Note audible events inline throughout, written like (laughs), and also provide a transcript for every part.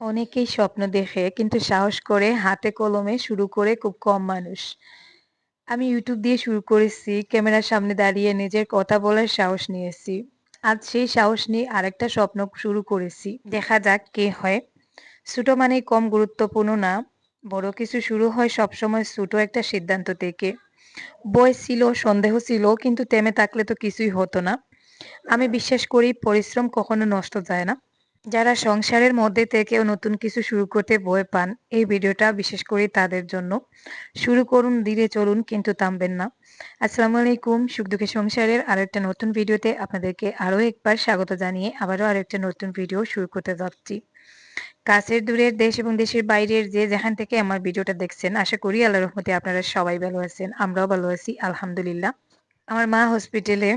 অনেকেই স্বপ্ন দেখে, কিন্তু সাহস করে হাতে কলমে শুরু করে খুব কম মানুষ। আমি ইউটিউব দিয়ে শুরু করেছি, ক্যামেরার সামনে দাঁড়িয়ে নিজের কথা বলার সাহস নিয়েছি। আজ সেই সাহস নিয়ে আরেকটা স্বপ্ন শুরু করেছি। দেখা যাক কে হয়। ছোট মানে কম গুরুত্বপূর্ণ না, বড় কিছু শুরু হয় সবসময় ছোট একটা সিদ্ধান্ত থেকে। বই ছিল, সন্দেহ ছিল, কিন্তু তেমে থাকলে তো কিছুই হতো না। আমি বিশ্বাস করি, পরিশ্রম কখনো নষ্ট যায় না। যারা সংসারের মধ্যে থেকেও নতুন কিছু শুরু করতে ভয় পান, এই ভিডিওটা বিশেষ করে তাদের জন্য। শুরু করুন, ধীরে চলুন, কিন্তু থামবেন না। আসসালামু আলাইকুম সুখ দুঃখে সংসারের আরও একটা নতুন ভিডিওতে আপনাদেরকে আরও একবার স্বাগত জানিয়ে আবারও আরও একটা নতুন ভিডিও শুরু করতে যাচ্ছি। কাছের দূরের দেশ এবং দেশের বাইরের যে যেখান থেকে আমার ভিডিওটা দেখছেন, আশা করি আল্লাহ রহমতে আপনারা সবাই ভালো আছেন, আমরাও ভালো আছি, আলহামদুলিল্লাহ। আমার মা হসপিটালে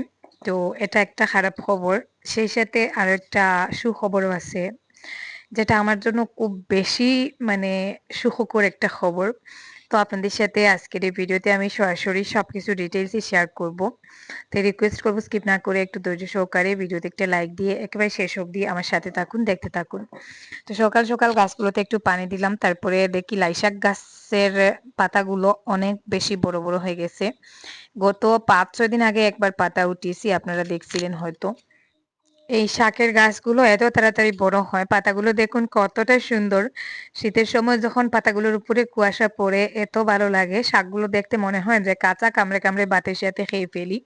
তো এটা একটা খারাপ খবর। সেই সাথে আর একটা সুখবরও আছে, যেটা আমার জন্য খুব বেশি মানে সুখকর একটা খবর। তো আপনাদের সাথে আজকের এই ভিডিওতে আমি সরাসরি সবকিছু ডিটেলসই শেয়ার করব। তো রিকোয়েস্ট করব স্কিপ না করে একটু ধৈর্য সহকারে ভিডিওতে একটা লাইক দিয়ে একেবারে শেষ অবধি আমার সাথে থাকুন, দেখতে থাকুন। তো সকাল সকাল গাছগুলোতে একটু পানি দিলাম, তারপরে দেখি লাইশাক গাছের পাতাগুলো অনেক বেশি বড় বড় হয়ে গেছে। গত পাঁচ ছয় দিন আগে একবার পাতা উঠিয়েছি, আপনারা দেখছিলেন হয়তো। এই শাকের গাছগুলো এত তাড়াতাড়ি বড় হয়, পাতাগুলো দেখুন কতটা সুন্দর। শীতের সময় যখন পাতাগুলোর উপরে কুয়াশা পড়ে, এত ভালো লাগে। শাকগুলো দেখতে মনে হয় যে কাঁচা কামড়ে কামড়ে বাতের সাথে খেয়ে ফেলি।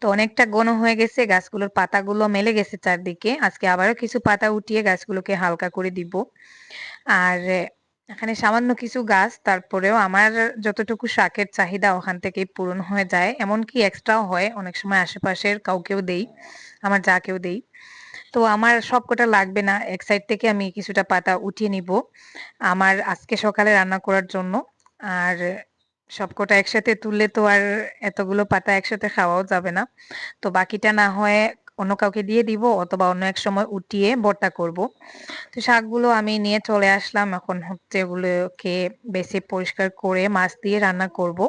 তো অনেকটা ঘন হয়ে গেছে, গাছগুলোর পাতাগুলো মেলে গেছে চারদিকে। আজকে আবারও কিছু পাতা উঠিয়ে গাছগুলোকে হালকা করে দিব। আর এখানে সামান্য কিছু গাছ, তারপরেও আমার যতটুকু শাকের চাহিদা ওখান থেকেই পূরণ হয়ে যায়। এমনকি এক্সট্রাও হয়, অনেক সময় আশেপাশের কাউকেও দেই, আমার যাকেও দেই। তো আমার সব কটা লাগবে না, এক সাইড থেকে আমি কিছুটা পাতা উঠিয়ে নিব। আমার আজকে সকালে রান্না করার জন্য, আর সবকটা একসাথে তুললে তো আর এতগুলো পাতা একসাথে খাওয়াও যাবে না। তো বাকিটা না হয় অন্য কাউকে দিয়ে দিব অথবা অন্য এক সময় উঠিয়ে বর্তা করব। তো শাকগুলো আমি নিয়ে চলে আসলাম। এখন হচ্ছে এগুলোকে বেশি পরিষ্কার করে মাছ দিয়ে রান্না করব।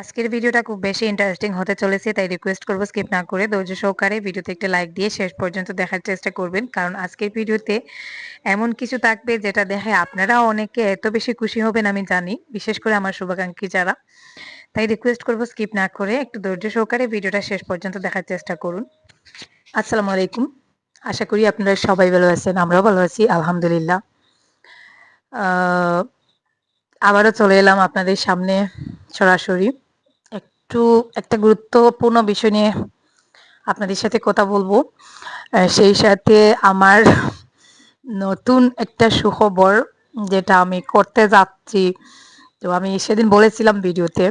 আজকের ভিডিওটা খুব বেশি ইন্টারেস্টিং হতে চলেছে, তাই রিকোয়েস্ট করব স্কিপ না করে ধৈর্য সহকারে ভিডিওতে একটা লাইক দিয়ে শেষ পর্যন্ত দেখার চেষ্টা করবেন। কারণ আজকের ভিডিওতে এমন কিছু থাকবে যেটা দেখে আপনারা অনেকে এত বেশি খুশি হবেন আমি জানি, বিশেষ করে আমার শুভাকাঙ্ক্ষী যারা। তাই রিকোয়েস্ট করব স্কিপ না করে একটু ধৈর্য সহকারে ভিডিওটা শেষ পর্যন্ত দেখার চেষ্টা করুন। আসসালামু আলাইকুম। আশা করি আপনারা সবাই ভালো আছেন, আমরাও ভালো আছি, আলহামদুলিল্লাহ। আবারও চলে এলাম আপনাদের সামনে সরাসরি। একটু, একটা গুরুত্বপূর্ণ বিষয় নিয়ে আপনাদের সাথে কথা বলব। সেই সাথে আমার নতুন একটা সুখবর যেটা আমি করতে যাচ্ছি। তো আমি সেদিন বলেছিলাম ভিডিওতে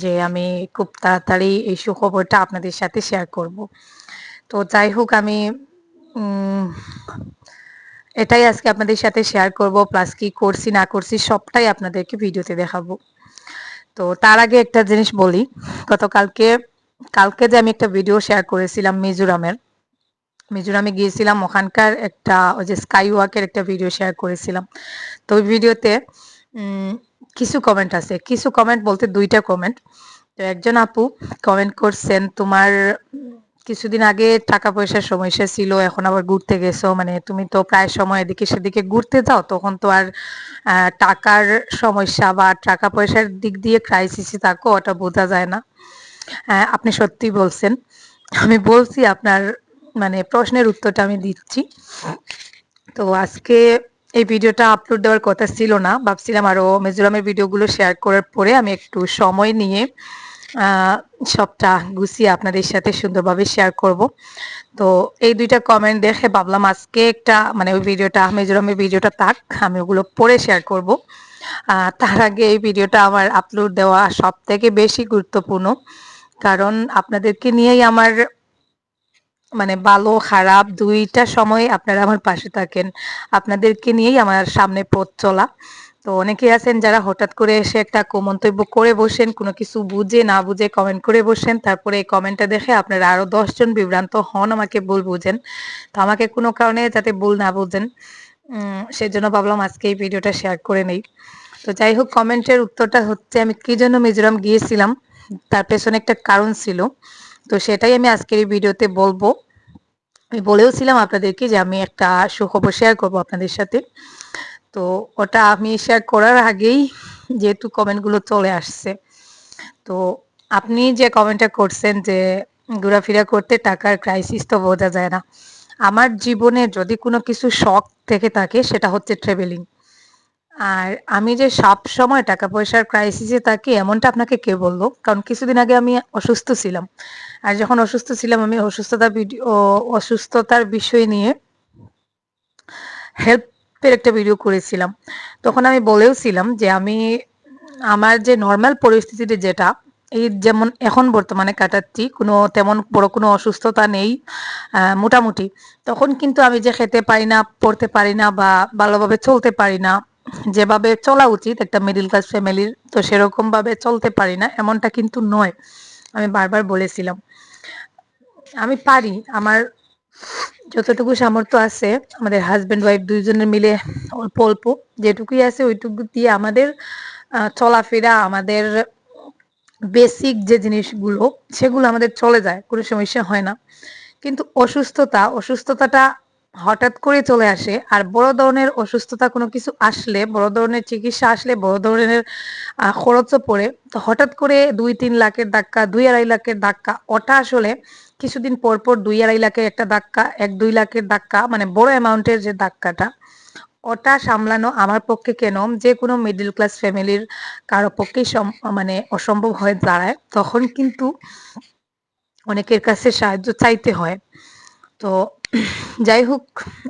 যে আমি খুব তাড়াতাড়ি এই সুখবরটা আপনাদের সাথে শেয়ার করব। তো যাই হোক আমি এটাই আজকে আপনাদের সাথে শেয়ার করব প্লাস কি করছি, না করছি, সবটাই আপনাদেরকে ভিডিওতে দেখাবো। তো তার আগে একটা জিনিস বলি, গতকালকে, কালকে যে আমি একটা ভিডিও শেয়ার করেছিলাম মিজোরামের, মিজোরামে গিয়েছিলাম, ওখানকার একটা, ওই যে স্কাই ওয়াকের একটা ভিডিও শেয়ার করেছিলাম। তো ওই ভিডিওতে কিছু কমেন্ট আছে। কিছু কমেন্ট বলতে দুইটা কমেন্ট তো একজন আপু কমেন্ট করছেন, তোমার কিছুদিন আগে টাকা পয়সার সমস্যা ছিল, এখন আবার ঘুরতে গেছো। মানে তুমি তো প্রায় সময় এদিকে সেদিকে ঘুরতে যাও, তখন তো আর টাকার সমস্যা বা টাকা পয়সার দিক দিয়ে ক্রাইসিসে থাকো, ওটা বোঝা যায় না। আপনি সত্যি বলছেন। আমি বলছি আপনার মানে প্রশ্নের উত্তরটা আমি দিচ্ছি। তো আজকে এই ভিডিওটা আপলোড দেওয়ার কথা ছিল না। ভাবছিলাম আরও মিজোরামের ভিডিওগুলো শেয়ার করার পরে আমি একটু সময় নিয়ে সবটা গুছিয়ে আপনাদের সাথে সুন্দরভাবে শেয়ার করব। তো এই দুইটা কমেন্ট দেখে ভাবলাম আজকে একটা মানে ওই ভিডিওটা মিজোরামের ভিডিওটা থাক, আমি ওগুলো পরে শেয়ার করব। তার আগে এই ভিডিওটা আমার আপলোড দেওয়া সব থেকে বেশি গুরুত্বপূর্ণ। কারণ আপনাদেরকে নিয়েই আমার মানে ভালো, খারাপ দুইটা সময় আপনারা আমার পাশে থাকেন। আপনাদেরকে নিয়েই আমার সামনে পথ চলা। তো অনেকে আছেন যারা হঠাৎ করে এসে একটা মন্তব্য করে বসেন, কোনো কিছু বুঝে না বুঝে কমেন্ট করে বসেন, তারপরে এই কমেন্টটা দেখে আপনারা আরও দশজন বিভ্রান্ত হন, আমাকে ভুল বুঝেন। তো আমাকে কোনো কারণে যাতে ভুল না বুঝেন সেজন্য ভাবলাম আজকে এই ভিডিওটা শেয়ার করে নেই। তো যাই হোক কমেন্টের উত্তরটা হচ্ছে, আমি কি জন্য মিজোরাম গিয়েছিলাম, তার পেছনে একটা কারণ ছিল। তো সেটাই আমি আজকের এই ভিডিওতে বলব। আমি বলেও ছিলাম আপনাদেরকে যে আমি একটা সুখবর শেয়ার করব আপনাদের সাথে। তো ওটা আমি শেয়ার করার আগেই যেহেতু কমেন্টগুলো চলে আসছে, তো আপনি যে কমেন্টটা করছেন যে ঘোরাফেরা করতে টাকার ক্রাইসিস তো বোঝা যায় না। আমার জীবনে যদি কোনো কিছু শখ থেকে থাকে সেটা হচ্ছে ট্রাভেলিং আর আমি যে সব সময় টাকা পয়সার ক্রাইসিসে থাকি এমনটা আপনাকে কে বলল? কারণ কিছুদিন আগে আমি অসুস্থ ছিলাম। আর যখন অসুস্থ ছিলাম আমি অসুস্থতা অসুস্থতার বিষয় নিয়ে হেল্পের একটা ভিডিও করেছিলাম। তখন আমি বলেও ছিলাম যে আমি, আমার যে নর্মাল পরিস্থিতিতে যেটা, এই যেমন এখন বর্তমানে কাটাচ্ছি, কোনো তেমন বড় কোনো অসুস্থতা নেই মোটামুটি। তখন কিন্তু আমি যে খেতে পারি না, পড়তে পারি না বা ভালোভাবে চলতে পারি না, যেভাবে চলা উচিত, একটা মিডিল ক্লাস ফ্যামিলির তো সেরকম ভাবে চলতে পারি না, এমনটা কিন্তু নয়, আমি বারবার বলেছিলাম। আমি পারি, আমার যতটুকু সামর্থ্য আছে, আমাদের হাজব্যান্ড ওয়াইফ দুইজনের মিলে অল্প অল্প যেটুকুই আছে ওইটুকু দিয়ে আমাদের চলাফেরা, আমাদের বেসিক যে জিনিসগুলো, সেগুলো আমাদের চলে যায়, কোনো সমস্যা হয় না। কিন্তু অসুস্থতা, অসুস্থতাটা হঠাৎ করে চলে আসে। আর বড় ধরনের অসুস্থতা কোনো কিছু আসলে, বড় ধরনের চিকিৎসা আসলে, বড় ধরনের খরচও পড়ে। তো হঠাৎ করে দুই, তিন লাখের ধাক্কা, দুই আড়াই লাখের ধাক্কা, ওটা আসলে কিছুদিন পর পর দুই আড়াই লাখের একটা ধাক্কা, এক, দুই লাখের ধাক্কা মানে বড় অ্যামাউন্টের যে ধাক্কাটা, ওটা সামলানো আমার পক্ষে কেন যে কোনো মিডল ক্লাস ফ্যামিলির কারও পক্ষেই মানে অসম্ভব হয়ে দাঁড়ায়। তখন কিন্তু অনেকের কাছে সাহায্য চাইতে হয়। তো যাই হোক,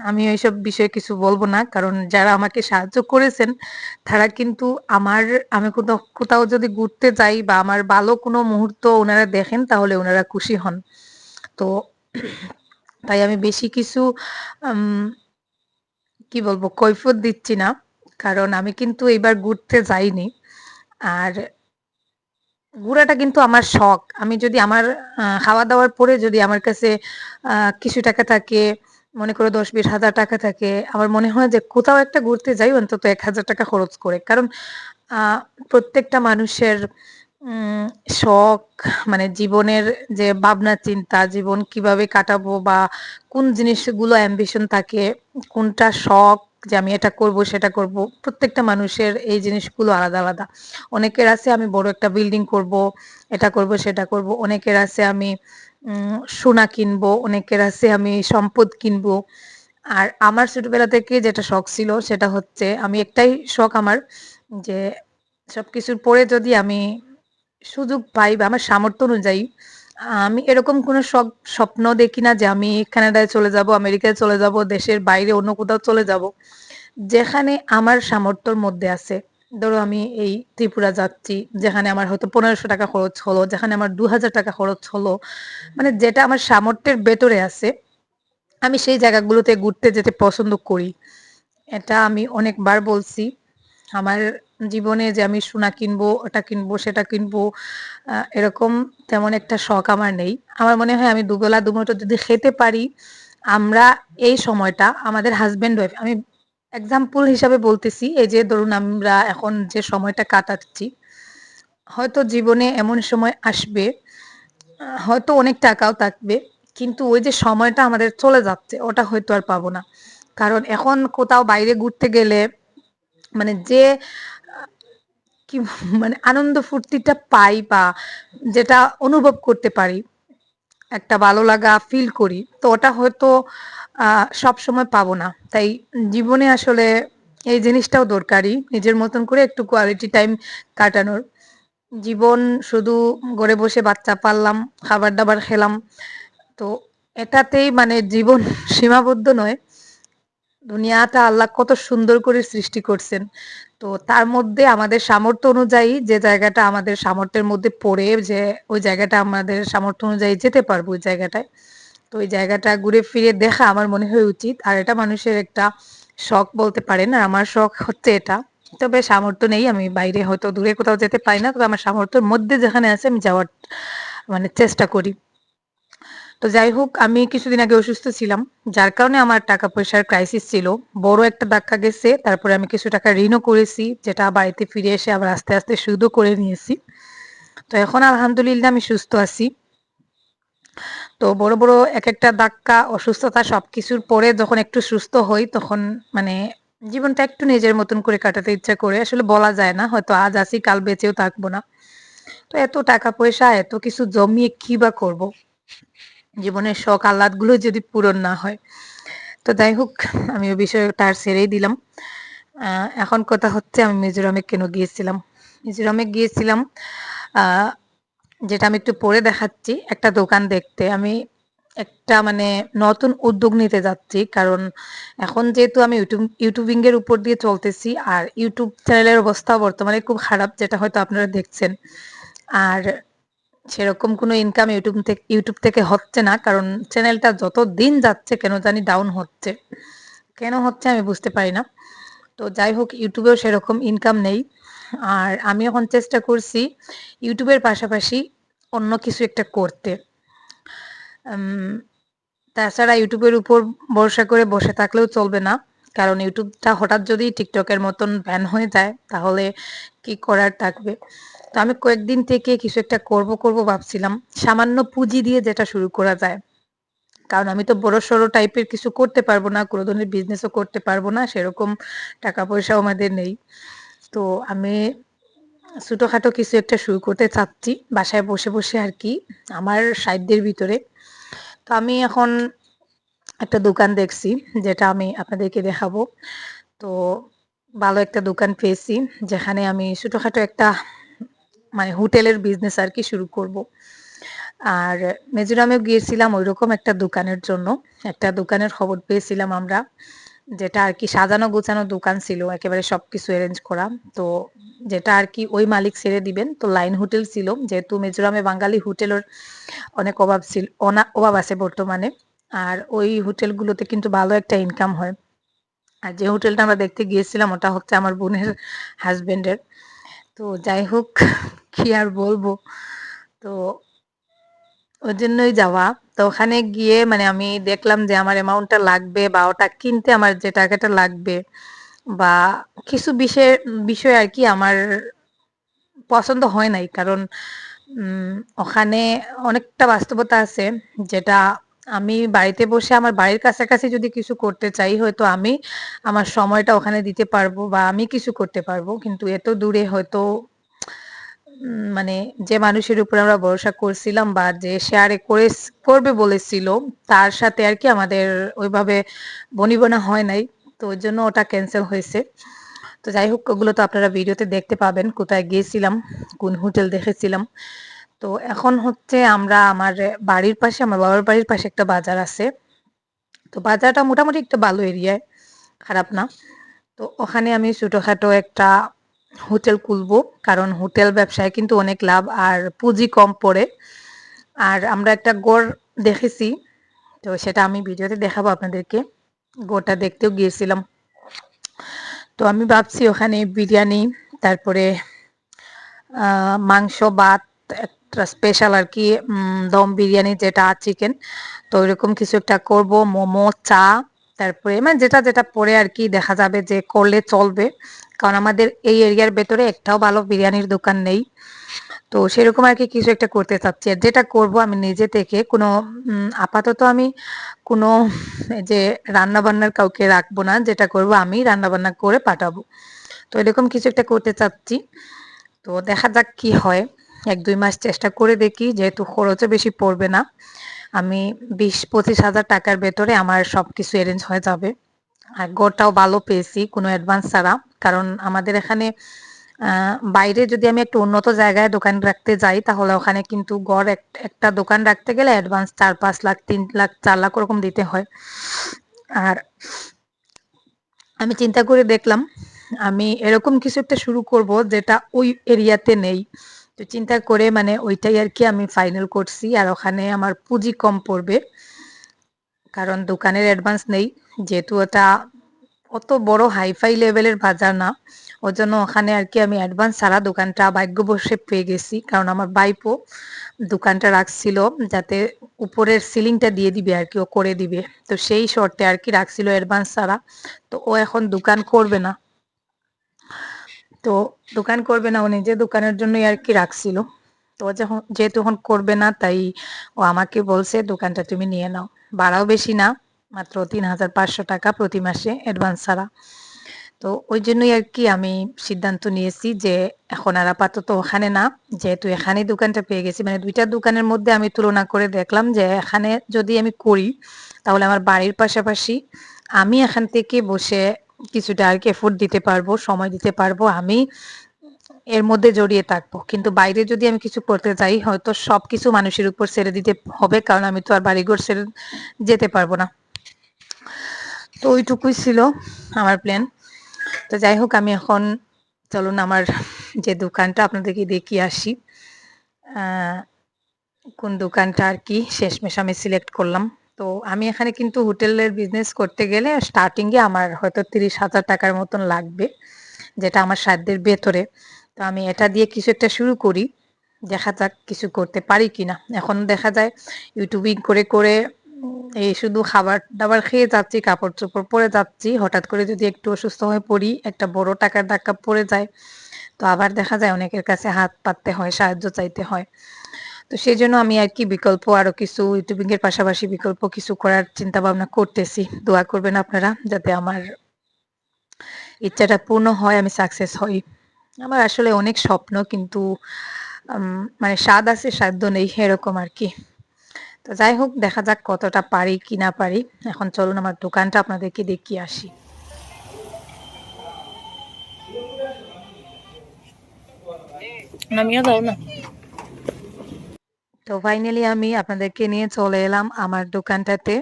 আমি ওইসব বিষয়ে কিছু বলব না। কারণ যারা আমাকে সাহায্য করেছেন, তারা কিন্তু আমার, আমি কোথাও কোথাও যদি ঘুরতে যাই বা আমার ভালো কোনো মুহূর্ত ওনারা দেখেন, তাহলে ওনারা খুশি হন। তো তাই আমি বেশি কিছু কি বলব, কৈফত দিচ্ছি না। কারণ আমি কিন্তু এবার ঘুরতে যাইনি। আর ঘোরাটা কিন্তু আমার শখ। আমি যদি আমার খাওয়া দাওয়ার পরে যদি আমার কাছে কিছু টাকা থাকে, মনে করো দশ বিশ হাজার টাকা থাকে, আমার মনে হয় যে কোথাও একটা ঘুরতে যাই, অন্তত এক হাজার টাকা খরচ করে। কারণ প্রত্যেকটা মানুষের শখ মানে জীবনের যে ভাবনা, চিন্তা, জীবন কীভাবে কাটাবো বা কোন জিনিসগুলো অ্যাম্বিশন থাকে, কোনটা শখ যে আমি এটা করব, সেটা করব। প্রত্যেকটা মানুষের এই জিনিসগুলো আলাদা আলাদা। অনেকের আছে আমি বড় একটা বিল্ডিং করব, এটা করব, সেটা করব। অনেকের আছে আমি সোনা কিনবো, অনেকের আছে আমি সম্পদ কিনবো। আর আমার ছোটবেলা থেকে যেটা শখ ছিল, সেটা হচ্ছে আমি একটাই শখ আমার, যে সবকিছুর পরে যদি আমি সুযোগ পাই বা আমার সামর্থ্য অনুযায়ী আমি এরকম কোনো স্বপ্ন দেখি না যে আমি কানাডায় চলে যাব, আমেরিকায় চলে যাব, দেশের বাইরে অন্য কোথাও চলে যাব। যেখানে আমার সামর্থ্যর মধ্যে আছে। ধরো আমি এই ত্রিপুরা যাচ্ছি, যেখানে আমার হয়তো পনেরোশো টাকা খরচ হলো, যেখানে আমার দু হাজার টাকা খরচ হলো। মানে যেটা আমার সামর্থ্যের ভেতরে আছে, আমি সেই জায়গাগুলোতে ঘুরতে যেতে পছন্দ করি। এটা আমি অনেকবার বলছি। আমার জীবনে যে আমি সোনা কিনবো, ওটা কিনবো, সেটা কিনবো এরকম তেমন একটা শখ আমার নেই। আমার মনে হয় আমি দুবেলা দুমুটো যদি খেতে পারি, আমরা এই সময়টা আমাদের হাজব্যান্ড ওয়াইফ আমি এক্সাম্পল হিসাবে বলতেছি, এই যে ধরুন আমরা এখন যে সময়টা কাটাচ্ছি, হয়তো জীবনে এমন সময় আসবে হয়তো অনেক টাকাও থাকবে, কিন্তু ওই যে সময়টা আমাদের চলে যাচ্ছে, ওটা হয়তো আর পাবো না। কারণ এখন কোথাও বাইরে ঘুরতে গেলে মানে যে কি মানে আনন্দ ফুর্তিটা পাই বা যেটা অনুভব করতে পারি, একটা ভালো লাগা ফিল করি, তো ওটা হয়তো সব সময় পাবো না। তাই জীবনে আসলে এই জিনিসটাও দরকারি, নিজের মতন করে একটু কোয়ালিটি টাইম কাটানোর। জীবন শুধু ঘরে বসে বাচ্চা পারলাম, খাবার দাবার খেলাম, তো এটাতেই মানে জীবন (laughs) সীমাবদ্ধ নয়। দুনিয়াটা আল্লাহ কত সুন্দর করে সৃষ্টি করছেন। তো তার মধ্যে আমাদের সামর্থ্য অনুযায়ী যে জায়গাটা আমাদের সামর্থ্যের মধ্যে পড়ে যে ওই জায়গাটা আমাদের সামর্থ্য অনুযায়ী যেতে পারব ওই জায়গাটায়। তো ওই জায়গাটা ঘুরে ফিরে দেখা আমার মনে হয় উচিত। আর এটা মানুষের একটা শখ বলতে পারেন, আর আমার শখ হচ্ছে এটা। তবে সামর্থ্য নেই, আমি বাইরে হয়তো দূরে কোথাও যেতে পারি না, তবে আমার সামর্থ্যের মধ্যে যেখানে আছে আমি যাওয়ার মানে চেষ্টা করি। তো যাই হোক আমি কিছুদিন আগে অসুস্থ ছিলাম যার কারণে আমার টাকা পয়সার ক্রাইসিস ছিল বড় একটা ধাক্কা গেছে তারপরে আমি কিছু টাকা ঋণও করেছি যেটা বাড়িতে ফিরে এসে আবার আস্তে আস্তে সুদও করে নিয়েছি তো এখন আলহামদুলিল্লাহ আমি সুস্থ আছি তো বড়, বড় এক একটা ধাক্কা, অসুস্থতা সবকিছুর পরে যখন একটু সুস্থ হই তখন মানে জীবনটা একটু নিজের মতন করে কাটাতে ইচ্ছা করে। আসলে বলা যায় না। হয়তো আজ আছি কাল বেঁচেও থাকব না। তো এত টাকা পয়সা এত কিছু জমিয়ে কি বা করব? জীবনের শখ, আহ্লাদগুলো যদি পূরণ না হয়। তো যাই হোক, আমি ওই বিষয়টা আর ছেড়েই দিলাম। এখন কথা হচ্ছে আমি মিজোরামে কেন গিয়েছিলাম? মিজোরামে গিয়েছিলাম যেটা আমি একটু পরে দেখাচ্ছি একটা দোকান দেখতে। আমি একটা মানে নতুন উদ্যোগ নিতে যাচ্ছি। কারণ এখন যেহেতু আমি ইউটিউব ইউটিউবিং এর উপর দিয়ে চলতেছি, আর ইউটিউব চ্যানেলের অবস্থা বর্তমানে খুব খারাপ, যেটা হয়তো আপনারা দেখছেন। আর সেরকম কোনো ইনকাম ইউটিউব থেকে ইউটিউব থেকে হচ্ছে না। কারণ চ্যানেলটা যত দিন যাচ্ছে কেন জানি ডাউন হচ্ছে। কেন হচ্ছে আমি বুঝতে পারি না। তো যাই হোক ইউটিউবেও সেরকম ইনকাম নেই। আর আমি এখন চেষ্টা করছি ইউটিউবের পাশাপাশি অন্য কিছু একটা করতে। তাছাড়া ইউটিউবের উপর ভরসা করে বসে থাকলেও চলবে না। কারণ ইউটিউবটা হঠাৎ যদি টিকটকের মতন ব্যান হয়ে যায় তাহলে কি করার থাকবে? তো আমি কয়েকদিন থেকে কিছু একটা করব, করব ভাবছিলাম। সামান্য পুঁজি দিয়ে যেটা শুরু করা যায়। কারণ আমি তো বড় সড়ো টাইপের কিছু করতে পারব না। কোনো ধরনের বিজনেসও করতে পারব না। সেরকম টাকা পয়সাও আমাদের নেই। তো আমি ছোটোখাটো কিছু একটা শুরু করতে চাচ্ছি। বাসায় বসে, বসে আর কি আমার সাধ্যের ভিতরে। তো আমি এখন একটা দোকান দেখছি, যেটা আমি আপনাদেরকে দেখাবো। তো ভালো একটা দোকান পেয়েছি, যেখানে আমি ছোটোখাটো একটা মানে হোটেলের বিজনেস আর কি শুরু করব। আর মিজোরামেও গিয়েছিলাম ঐরকম একটা দোকানের জন্য। একটা দোকানের খবর পেয়েছিলাম আমরা। যেটা আর কি সাজানো গোছানো দোকান ছিল। একেবারে সব কিছু অ্যারেঞ্জ করা। তো যেটা আর কি ওই মালিক ছেড়ে দিবেন। তো লাইন হোটেল ছিল। যেহেতু মিজোরামে বাঙালি হোটেলের অনেক অভাব ছিল অভাব আছে বর্তমানে। আর ওই হোটেলগুলোতে কিন্তু ভালো একটা ইনকাম হয়। আর যে হোটেলটা আমরা দেখতে গিয়েছিলাম, ওটা হচ্ছে আমার বোনের হাসব্যান্ডের। তো যাই হোক, (laughs) কি আর বলব? তো ওই জন্যই যাওয়া। তো ওখানে গিয়ে মানে আমি দেখলাম যে আমার অ্যামাউন্টটা লাগবে বা ওটা কিনতে আমার যে টাকাটা লাগবে বা কিছু বিষয় বিষয় আর কি আমার পছন্দ হয় নাই। কারণ ওখানে অনেকটা বাস্তবতা আছে যেটা আমি বাড়িতে বসে আমার বাড়ির কাছাকাছি যদি কিছু করতে চাই হয়তো আমি আমার সময়টা ওখানে দিতে পারব বা আমি কিছু করতে পারব। কিন্তু এত দূরে হয়তো মানে যে মানুষের উপর আমরা ভরসা করছিলাম বা যে শেয়ারে করে করবে বলেছিল তার সাথে আর কি আমাদের ওইভাবে বনিবনা হয় নাই। তো ওই জন্য ওটা ক্যান্সেল হয়েছে। তো যাই হোক ওগুলো তো আপনারা ভিডিওতে দেখতে পাবেন কোথায় গিয়েছিলাম, কোন হোটেল দেখেছিলাম। তো এখন হচ্ছে আমরা আমার বাড়ির পাশে আমার বাবার বাড়ির পাশে একটা বাজার আছে। তো বাজারটা মোটামুটি একটা ভালো এরিয়ায়, খারাপ না। তো ওখানে আমি ছোটখাটো একটা হোটেল খুলবো। কারণ হোটেল ব্যবসায় কিন্তু অনেক লাভ আর পুঁজি কম পড়ে। আর আমরা একটা গড় দেখেছি। তো সেটা আমি ভিডিওতে দেখাবো আপনাদেরকে। গড়টা দেখতেও গিয়েছিলাম। তো আমি ভাবছি ওখানে বিরিয়ানি, তারপরে মাংস, ভাত স্পেশাল আর কি দম বিরিয়ানি যেটা চিকেন। তো ওইরকম কিছু একটা করব। মোমো, চা তারপরে মানে যেটা, যেটা পরে আর কি দেখা যাবে যে করলে চলবে। কারণ আমাদের এই এরিয়ার ভেতরে একটাও ভালো বিরিয়ানির দোকান নেই। তো সেরকম আর কি কিছু একটা করতে চাচ্ছি। আর যেটা করব আমি নিজে থেকে কোনো আপাতত আমি কোনো যে রান্না-বান্নার কাউকে রাখব না। যেটা করব আমি রান্না-বান্না করে পাঠাবো। তো এরকম কিছু একটা করতে চাচ্ছি। তো দেখা যাক কি হয়। ১-২ মাস চেষ্টা করে দেখি যেহেতু খরচও বেশি পড়বে না। আমি ২০-২৫ হাজার টাকার ভেতরে আমার সবকিছু এরেঞ্জ হয়ে যাবে। আর গড়টাও ভালো পেয়েছি কোনো অ্যাডভান্স ছাড়া। কারণ আমাদের এখানে বাইরে যদি আমি একটু উন্নত জায়গায় দোকান রাখতে যাই তাহলে ওখানে কিন্তু গড় এক একটা দোকান রাখতে গেলে অ্যাডভান্স ৪-৫ লাখ, তিন লাখ, চার লাখ ওরকম দিতে হয়। আর আমি চিন্তা করে দেখলাম আমি এরকম কিছু একটা শুরু করব যেটা ওই এরিয়াতে নেই। তো চিন্তা করে মানে ওইটাই আর কি আমি ফাইনাল করছি। আর ওখানে আমার পুঁজি কম পড়বে। কারণ দোকানের অ্যাডভান্স নেই। যেহেতু ওটা অত বড় হাই-ফাই লেভেলের বাজার না। ওজন্য ওখানে আর কি আমি অ্যাডভান্স ছাড়া দোকানটা ভাগ্যবশে পেয়ে গেছি। কারণ আমার ভাইপো দোকানটা রাখছিল যাতে উপরের সিলিংটা দিয়ে দিবে আর কি ও করে দিবে। তো সেই শর্তে আর কি রাখছিল অ্যাডভান্স ছাড়া। তো ও এখন দোকান করবে না। তো দোকান করবে না, ও নিজের দোকানের জন্যই আর কি রাখছিল। তো যখন, যেহেতু এখন করবে না, তাই ও আমাকে বলছে, দোকানটা তুমি নিয়ে নাও ভাড়াও বেশি না, মাত্র তিন হাজার পাঁচশো টাকা প্রতি মাসে অ্যাডভান্স ছাড়া তো ওই জন্যই আর কি আমি সিদ্ধান্ত নিয়েছি যে, এখন আর আপাতত ওখানে না, যেহেতু এখানেই দোকানটা পেয়ে গেছি মানে দুইটা দোকানের মধ্যে আমি তুলনা করে দেখলাম যে, এখানে যদি আমি করি, তাহলে আমার বাড়ির পাশাপাশি আমি এখান থেকে বসে কিছুটা আর কি এফোর্ট দিতে পারব, সময় দিতে পারব, আমি এর মধ্যে জড়িয়ে থাকব। কিন্তু বাইরে যদি আমি কিছু করতে চাই হয়তো সব কিছু মানুষের উপর ছেড়ে দিতে হবে, কারণ আমি তো আর বাড়িঘর ছেড়ে যেতে পারব না। তো ওইটুকুই ছিল আমার প্ল্যান তো যাই হোক, আমি এখন চলুন আমার যে দোকানটা, আপনাদেরকে দেখিয়ে আসি। কোন দোকানটা আর কি, শেষমেশ আমি সিলেক্ট করলাম। তো আমি এখানে কিন্তু হোটেলের বিজনেস করতে গেলে স্টার্টিংয়ে আমার হয়তো তিরিশ হাজার টাকার মতন লাগবে, যেটা আমার সাধ্যের ভেতরে। তো আমি এটা দিয়ে কিছু একটা শুরু করি, দেখা যাক কিছু করতে পারি কিনা। এখন দেখা যায় ইউটিউবিং করে করে এই শুধু খাবার দাবার খেয়ে যাচ্ছি, কাপড় চোপড় পরে যাচ্ছি, হঠাৎ করে যদি একটু অসুস্থ হয়ে পড়ি, একটা বড় টাকার ধাক্কা পড়ে যায়। তো আবার দেখা যায় অনেকের কাছে হাত পাততে হয়, সাহায্য চাইতে হয়। তো সেই জন্য আমি আর কি বিকল্প আরও কিছু ইউটিউবিং এর পাশাপাশি বিকল্প কিছু করার চিন্তা ভাবনা করতেছি। দোয়া করবেন আপনারা যাতে আমার ইচ্ছাটা পূর্ণ হয়, আমি সাকসেস হই। আমার আসলে অনেক স্বপ্ন কিন্তু মানে স্বাদ আছে সাধ্য নেই এরকম আর কি। তো যাই হোক, দেখা যাক কতটা পারি কি না পারি। এখন চলুন আমার দোকানটা আপনাদেরকে দেখিয়ে আসি। নামিয়ে দাও না। তো ফাইনালি আমি আপনাদেরকে নিয়ে চলে এলাম আমার দোকানটাতে।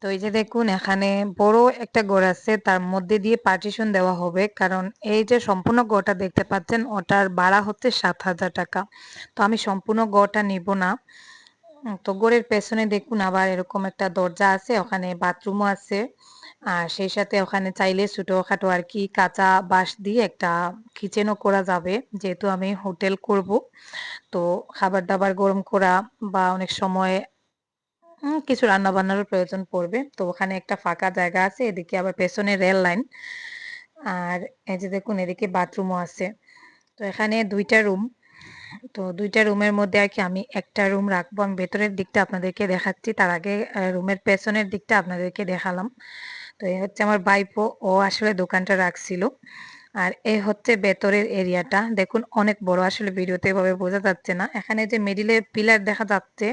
তো এই যে দেখুন, এখানে বড় একটা ঘর আছে, তার মধ্যে দিয়ে পার্টিশন দেওয়া হবে। কারণ এই যে সম্পূর্ণ গড়টা দেখতে পাচ্ছেন, ওটার ভাড়া হচ্ছে সাত হাজার টাকা। তো আমি সম্পূর্ণ গড়টা নিব না। তো গড়ের পেছনে দেখুন আবার এরকম একটা দরজা আছে, ওখানে বাথরুমও আছে। আর সেই সাথে ওখানে চাইলে ছোটোখাটো আর কি কাঁচা বাঁশ দিয়ে একটা কিচেনও করা যাবে। যেহেতু আমি হোটেল করব, তো খাবার দাবার গরম করা বা অনেক সময় কিছু রান্না বান্নারও প্রয়োজন পড়বে। তো ওখানে একটা ফাঁকা জায়গা আছে, এদিকে আবার পেছনে রেল লাইন। আর এই যে দেখুন, এদিকে বাথরুমও আছে। তো এখানে দুইটা রুম। তো দুইটা রুমের মধ্যে আর কি আমি একটা রুম রাখব। আমি ভেতরের দিকটা আপনাদেরকে দেখাচ্ছি। তার আগে রুমের পেছনের দিকটা আপনাদেরকে দেখালাম। তো এই হচ্ছে আমার বাইপো ও আসলে দোকানটা রাখছিল। আর এই হচ্ছে ভেতরের এরিয়াটা। দেখুন, অনেক বড়। আসলে ভিডিওতে এভাবে বোঝা যাচ্ছে না। এখানে যে মিডিলে পিলার দেখা যাচ্ছে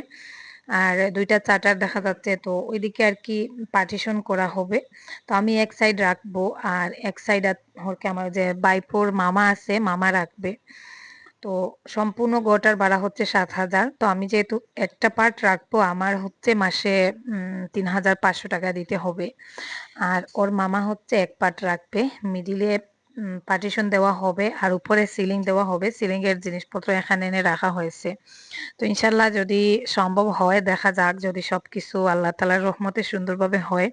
আর দুইটা চার্টার দেখা যাচ্ছে, তো ওইদিকে আর কি পার্টিশন করা হবে। তো আমি এক সাইড রাখব আর এক সাইড হরকে আমার যে বাইপোর মামা আছে, মামা রাখবে। তো সম্পূর্ণ গোটার ভাড়া হচ্ছে সাত হাজার। তো আমি যেহেতু একটা পার্ট রাখব, আমার হচ্ছে মাসে তিন হাজার পাঁচশো টাকা দিতে হবে। আর ওর মামা হচ্ছে এক পার্ট রাখবে। মিডিলে পার্টিশন দেওয়া হবে আর উপরে সিলিং দেওয়া হবে। সিলিং এর জিনিসপত্র এখানে এনে রাখা হয়েছে। তো ইনশাল্লাহ যদি সম্ভব হয়, দেখা যাক যদি সবকিছু আল্লাহ তালার রহমতে সুন্দরভাবে হয়,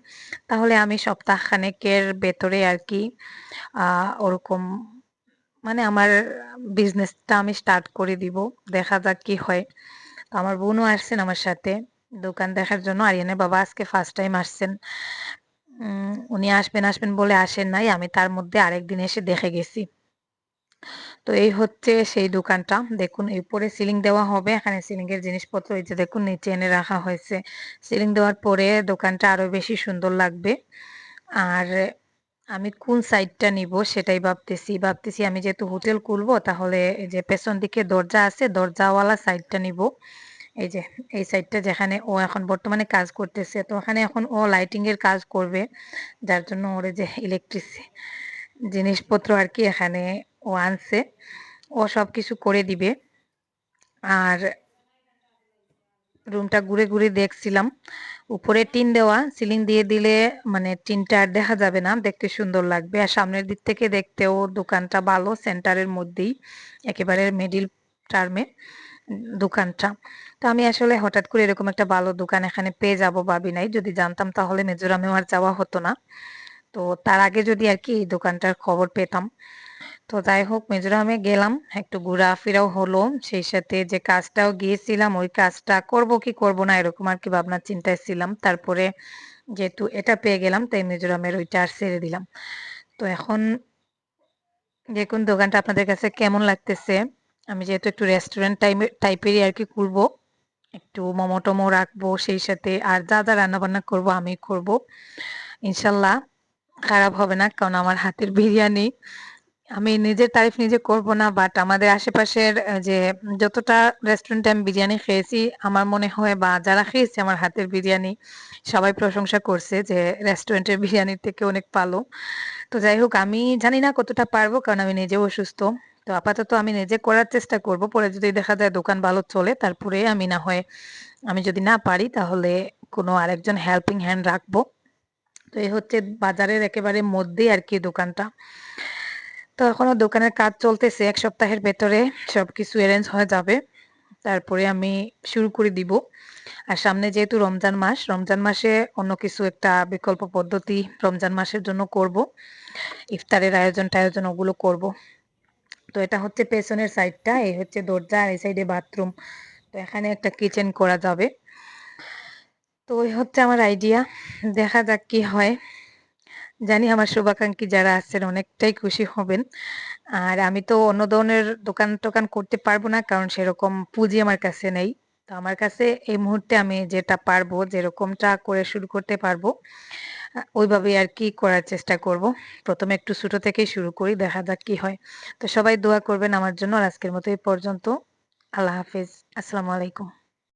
তাহলে আমি সপ্তাহ খানেকের ভেতরে আর কি ওরকম মানে আমার বিজনেসটা আমি স্টার্ট করে দিব, দেখা যাক কি হয়। তো আমার বোনও আসছেন আমার সাথে, দোকান দেখার জন্য। আরিয়ানের বাবা আজকে ফার্স্ট টাইম আসছেন। উনি আসবেন আসবেন বলে আসেন নাই, আমি তার মধ্যে আরেকদিন এসে দেখে গেছি। তো এই হচ্ছে সেই দোকানটা। দেখুন উপরে সিলিং দেওয়া হবে। এখানে সিলিং এর জিনিসপত্র এই যে দেখুন, নিচে এনে রাখা হয়েছে। সিলিং দেওয়ার পরে দোকানটা আরও বেশি সুন্দর লাগবে। আর আমি কোন সাইডটা নিব সেটাই ভাবতেছি। ভাবতেছি আমি যেহেতু হোটেল খুলবো, তাহলে এই যে পেছন দিকে দরজা আছে, দরজাওয়ালা সাইডটা নিব। এই যে, এই সাইডটা যেখানে ও এখন বর্তমানে কাজ করতেছে, তো ওখানে এখন ও লাইটিং এর কাজ করবে। যার জন্য ওর যে ইলেকট্রিক জিনিসপত্র আর কি এখানে ও আনছে। ও সব কিছু করে দিবে। আর রুমটা ঘুরে ঘুরে দেখছিলাম। উপরে টিন দেওয়া, সিলিং দিয়ে দিলে মানে টিনটা আর দেখা যাবে না, দেখতে সুন্দর লাগবে। আর সামনের দিক থেকে দেখতেও দোকানটা ভালো, সেন্টারের মধ্যেই, একেবারে মিডিল টার্মে দোকানটা। তো আমি আসলে হঠাৎ করে এরকম একটা ভালো দোকান এখানে পেয়ে যাব ভাবি নাই। যদি জানতাম তাহলে মেজোরামেও আর যাওয়া হতো না। তো তার আগে যদি আর কি এই দোকানটার খবর পেতাম। তো যাই হোক, মিজোরামে গেলাম, একটু ঘোরাফেরাও হলো, সেই সাথে যে কাজটাও গিয়েছিলাম, ওই কাজটা করব কি করব না, এরকম আর কি ভাবনার চিন্তায় ছিলাম। তারপরে যেহেতু এটা পেয়ে গেলাম, তাই মিজোরামের ওইটা আর ছেড়ে দিলাম। তো এখন দেখুন দোকানটা আপনাদের কাছে কেমন লাগতেছে? আমি যেহেতু একটু রেস্টুরেন্ট টাইমে টাইপেরই আর কি করব একটু মোমো টোমো রাখব, সেই সাথে আর যা যা রান্না বান্না করব আমি করব। ইনশাল্লাহ খারাপ হবে না, কারণ আমার হাতের বিরিয়ানি আমি নিজের তারিফ নিজে করব না বাট আমাদের আশেপাশের যে যতটা রেস্টুরেন্টে আমি বিরিয়ানি খেয়েছি, আমার মনে হয় বা যারা খেয়েছে আমার হাতের বিরিয়ানি, সবাই প্রশংসা করছে যে রেস্টুরেন্টের বিরিয়ানির থেকে অনেক ভালো। তো যাই হোক, আমি জানি না কতটা পারব, কারণ আমি নিজেও অসুস্থ। তো আপাতত আমি নিজে করার চেষ্টা করব, পরে যদি দেখা যায় দোকান ভালো চলে, তারপরে আমি না হয়, আমি যদি না পারি, তাহলে কোনো আরেকজন হেল্পিং হ্যান্ড রাখব। তো এই হচ্ছে বাজারের একেবারে মধ্যেই আর কি দোকানটা। তো এখনও দোকানের কাজ চলতেছে, এক সপ্তাহের ভেতরে সবকিছু অ্যারেঞ্জ হয়ে যাবে। তারপরে আমি শুরু করে দিব। আর সামনে যেহেতু রমজান মাস, রমজান মাসে অন্য কিছু একটা বিকল্প পদ্ধতি রমজান মাসের জন্য করব। ইফতারের আয়োজন টায়োজন ওগুলো করব। তো এটা হচ্ছে পেছনের সাইডটা এই হচ্ছে দরজা আর এই সাইডে বাথরুম তো এখানে একটা কিচেন করা যাবে। তো ওই হচ্ছে আমার আইডিয়া দেখা যাক কি হয়। জানি আমার শুভাকাঙ্ক্ষী যারা আছেন অনেকটাই খুশি হবেন। আর আমি তো অন্য ধরনের দোকান টোকান করতে পারব না, কারণ সেরকম পুঁজি আমার কাছে নেই। তো আমার কাছে এই মুহূর্তে আমি যেটা পারব, যেরকমটা করে শুরু করতে পারব, ওইভাবে আর কি করার চেষ্টা করব। প্রথমে একটু ছোটো থেকেই শুরু করি, দেখা যাক কি হয়। তো সবাই দোয়া করবেন আমার জন্য। আজকের মতো এই পর্যন্ত। আল্লাহ হাফিজ। আসসালামু আলাইকুম।